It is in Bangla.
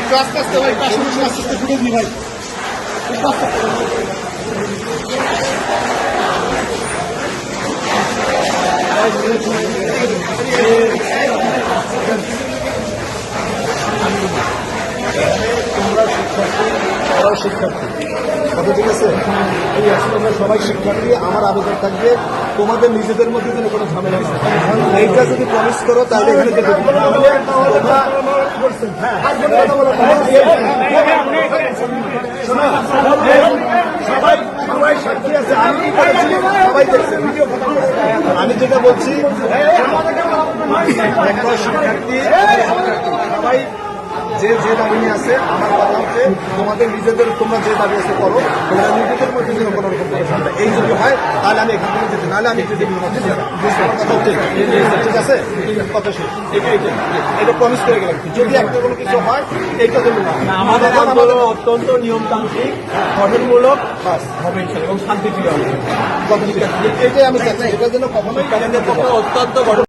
একটু আস্তে ভাই, পাশে বসে আস্তে দিই ভাই ভাই। তোমরা শিক্ষার্থী ওরাও শিক্ষার্থী কথা ঠিক আছে এই আসলে আমরা সবাই শিক্ষার্থী, আমার আবেদন থাকবে, তোমাদের নিজেদের মধ্যে যেন কোনো ঝামেলা না। এইটা যদি প্রমিস করো, তাহলে এখানে দিবো না। নাহলে তোমরা হ্যাঁ, শোনো, আমি যেটা বলছি শিক্ষার্থী যে যে দাবি নিয়ে আছে, আমার কথা হচ্ছে, তোমাদের নিজেদের, তোমরা যে দাবি আছে করো, তোমরা নিজেদের মধ্যে কোনো রকম। এই যদি হয় তাহলে আমি এখান থেকে যেতে নাহলে আমি যেতে ঠিক। আছে? কথা শেষ। এটা প্রমিস করে গেলাম। যদি একটা কোনো কিছু হয় এইটা দেবো আমাদের আন্দোলন অত্যন্ত নিয়মতান্ত্রিক গঠনমূলক হবে এবং শান্তিপ্রিয় হবে। এটাই আমি চাচ্ছি। এটা যেন কখনোই অত্যন্ত গঠন